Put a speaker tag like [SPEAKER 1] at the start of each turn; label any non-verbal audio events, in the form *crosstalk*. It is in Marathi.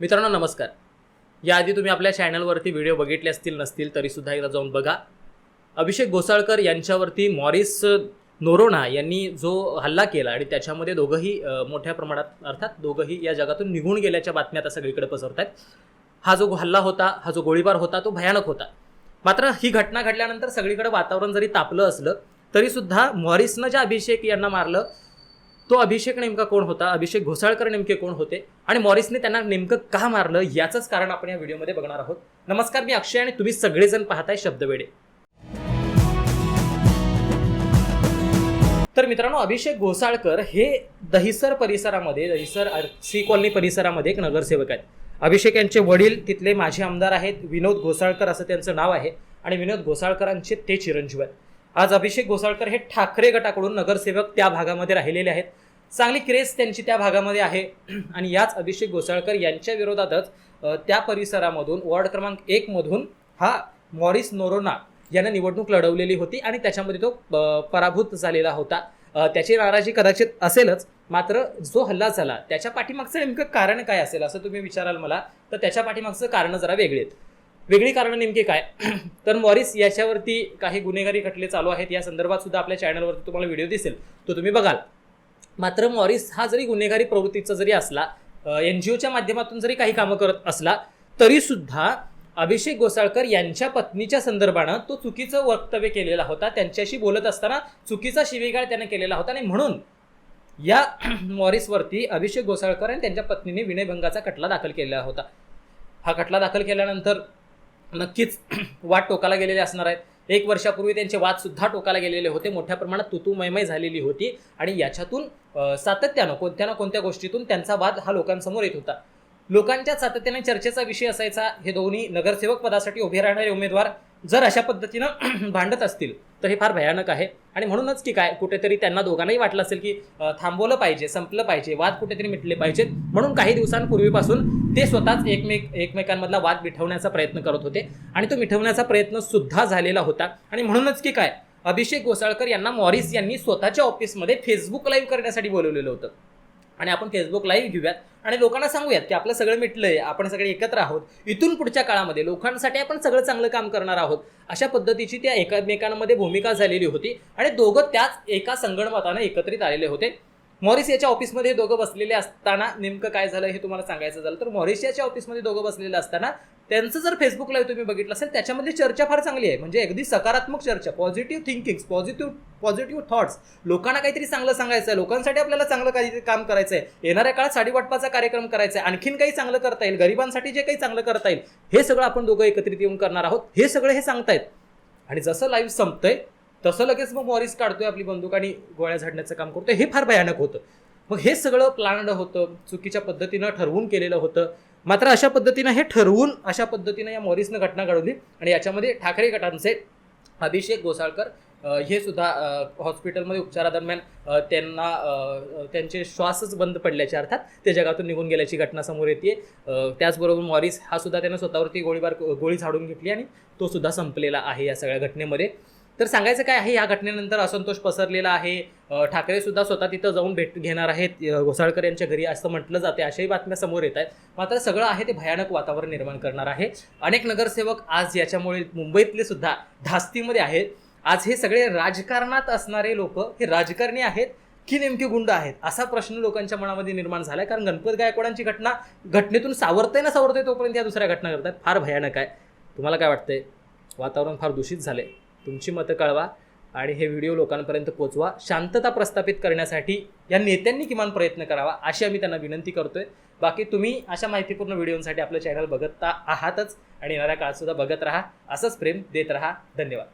[SPEAKER 1] मित्रांनो नमस्कार. याआधी तुम्ही आपल्या चॅनलवरती व्हिडिओ बघितले असतील नसतील तरीसुद्धा एकदा जाऊन बघा. अभिषेक घोसाळकर यांच्यावरती मॉरिस नोरोना यांनी जो हल्ला केला आणि त्याच्यामध्ये दोघंही मोठ्या प्रमाणात अर्थात दोघंही या जगातून निघून गेल्याच्या बातम्या आता सगळीकडे पसरत आहेत हा जो हल्ला होता हा जो गोळीबार होता तो भयानक होता. मात्र ही घटना घडल्यानंतर सगळीकडे वातावरण जरी तापलं असलं तरीसुद्धा मॉरिसनं ज्या अभिषेक यांना मारलं तो अभिषेक नेमका कोण होता? अभिषेक घोसाळकर नेमके कोण होते? आणि मॉरिसने त्यांना नेमकं का मारलं? याचंच कारण आपण या व्हिडिओमध्ये बघणार आहोत. नमस्कार मी अक्षय आणि तुम्ही सगळेजण पाहताय शब्दवेडे. तर मित्रांनो अभिषेक घोसाळकर हे दहिसर परिसरामध्ये दहिसर सी कॉलनी परिसरामध्ये एक नगरसेवक आहेत. अभिषेक यांचे वडील तिथले माजी आमदार आहेत विनोद घोसाळकर असं त्यांचं नाव आहे. आणि विनोद घोसाळकरांचे ते चिरंजीव आहेत. आज अभिषेक घोसाळकर हे ठाकरे गटाकडून नगरसेवक त्या भागामध्ये राहिलेले आहेत. चांगली क्रेस त्यांची त्या भागामध्ये आहे. *clears throat* आणि याच अभिषेक घोसाळकर यांच्या विरोधातच त्या परिसरामधून वॉर्ड क्रमांक एकमधून हा मॉरिस नोरोना यानं निवडणूक लढवलेली होती आणि त्याच्यामध्ये तो पराभूत झालेला होता. त्याची नाराजी कदाचित असेलच मात्र जो हल्ला झाला त्याच्या पाठीमागचं नेमकं कारण काय असेल असं तुम्ही विचाराल मला तर त्याच्या पाठीमागचं कारण जरा वेगळी आहेत. वेगळी कारणं नेमकी काय? *clears throat* तर मॉरिस याच्यावरती काही गुन्हेगारी खटले चालू आहेत या संदर्भात सुद्धा आपल्या चॅनलवरती तुम्हाला व्हिडिओ दिसेल तो तुम्ही बघाल. मात्र मॉरिस हा जरी गुन्हेगारी प्रवृत्तीचा जरी असला एन जी ओच्या माध्यमातून जरी काही कामं करत असला तरीसुद्धा अभिषेक गोसाळकर यांच्या पत्नीच्या संदर्भानं तो चुकीचं वक्तव्य केलेला होता. त्यांच्याशी बोलत असताना चुकीचा शिवीगाळ त्याने केलेला होता आणि म्हणून या *clears throat* मॉरिसवरती अभिषेक गोसाळकर आणि त्यांच्या पत्नीने विनयभंगाचा खटला दाखल केलेला होता. हा खटला दाखल केल्यानंतर नक्कीच *clears throat* वाट टोकाला गेलेले असणार आहेत एक वर्षापूर्वी त्यांचे वाद सुद्धा टोकाला गेलेले होते. मोठ्या प्रमाणात तुतुमयमय झालेली होती आणि याच्यातून सातत्यानं कोणत्या ना कोणत्या गोष्टीतून त्यांचा वाद हा लोकांसमोर येत होता. लोकांच्या सातत्याने चर्चेचा विषय असायचा. हे दोन्ही नगरसेवक पदासाठी उभे राहणारे उमेदवार जर अशा पद्धतीनं *clears throat* भांडत असतील तर हे फार भयानक आहे. आणि म्हणूनच की काय कुठेतरी त्यांना दोघांनाही वाटलं असेल की थांबवलं पाहिजे संपलं पाहिजे वाद कुठेतरी मिटले पाहिजेत. म्हणून काही दिवसांपूर्वीपासून ते स्वतःच एकमेक एकमेकांमधला वाद मिठवण्याचा प्रयत्न करत होते. आणि तो मिठवण्याचा प्रयत्न सुद्धा झालेला होता. आणि म्हणूनच की काय अभिषेक गोसाळकर यांना मॉरिस यांनी स्वतःच्या ऑफिसमध्ये फेसबुक लाईव्ह करण्यासाठी बोलवलेलं होतं. आणि आपण फेसबुक लाईव्ह घेऊयात. आणि लोकांना सांगूयात की आपलं सगळं मिटलंय आपण सगळे एकत्र आहोत. इथून पुढच्या काळामध्ये लोकांसाठी आपण सगळं चांगलं काम करणार आहोत. अशा पद्धतीची त्या एकमेकांमध्ये भूमिका झालेली होती. आणि दोघं त्याच एका संगणमतानं एकत्रित आलेले होते. मॉरिस याच्या ऑफिसमध्ये दोघं बसलेले असताना नेमकं काय झालं हे तुम्हाला सांगायचं झालं तर मॉरिस याच्या ऑफिसमध्ये दोघं बसलेले असताना त्यांचं जर फेसबुक लाईव्ह तुम्ही बघितलं असेल त्याच्यामध्ये चर्चा फार चांगली आहे. म्हणजे अगदी सकारात्मक चर्चा positive thinking positive positive thoughts लोकांना काहीतरी चांगलं सांगायचं आहे लोकांसाठी आपल्याला चांगलं काहीतरी काम करायचं आहे येणाऱ्या काळात साडीवाटपाचा कार्यक्रम करायचा आहे आणखीन काही चांगलं करता येईल. गरिबांसाठी जे काही चांगलं करता येईल हे सगळं आपण दोघं एकत्रित येऊन करणार आहोत. हे सगळं हे सांगतायत. आणि जसं लाईव्ह संपतंय तसं लगेच मग मॉरिस काढतोय आपली बंदूक आणि गोळ्या झाडण्याचं काम करतोय. हे फार भयानक होतं. मग हे सगळं प्लॅन्ड होतं चुकीच्या पद्धतीनं ठरवून केलेलं होतं. मात्र अशा पद्धतीनं हे ठरवून अशा पद्धतीनं या मॉरिसनं घटना घडवली आणि याच्यामध्ये ठाकरे गटांचे अभिषेक गोसाळकर हे सुद्धा हॉस्पिटलमध्ये उपचारादरम्यान त्यांना त्यांचे श्वासच बंद पडल्याचे अर्थात ते जगातून निघून गेल्याची घटना समोर येते. त्याचबरोबर मॉरिस हा सुद्धा त्यानं स्वतःवरती गोळीबार गोळी झाडून घेतली आणि तो सुद्धा संपलेला आहे या सगळ्या घटनेमध्ये. तर सांगायचं काय आहे या घटनेनंतर असंतोष पसरलेला आहे. ठाकरे सुद्धा स्वतः तिथं जाऊन भेट घेणार आहेत. घोसाळकर यांच्या घरी असं म्हटलं जाते अशाही बातम्या समोर येत आहेत. मात्र सगळं आहे ते भयानक वातावरण निर्माण करणार आहे. अनेक नगरसेवक आज याच्यामुळे मुंबईतले सुद्धा धास्तीमध्ये आहेत. आज हे सगळे राजकारणात असणारे लोक हे राजकारणी आहेत की नेमके गुंड आहेत? असा प्रश्न लोकांच्या मनामध्ये निर्माण झाला आहे कारण गणपत गायकवाडांची घटना घटनेतून सावरते ना सावरते तोपर्यंत या दुसऱ्या घटना करतात फार भयानक आहे. तुम्हाला काय वाटतंय? वातावरण फार दूषित झाले तुमची मतं कळवा आणि हे व्हिडिओ लोकांपर्यंत पोचवा. शांतता प्रस्थापित करण्यासाठी या नेत्यांनी किमान प्रयत्न करावा अशी आम्ही त्यांना विनंती करतोय. बाकी तुम्ही अशा माहितीपूर्ण व्हिडिओंसाठी आपलं चॅनल बघत आहातच आणि येणाऱ्या काळात सुद्धा बघत राहा. असंच प्रेम देत राहा. धन्यवाद.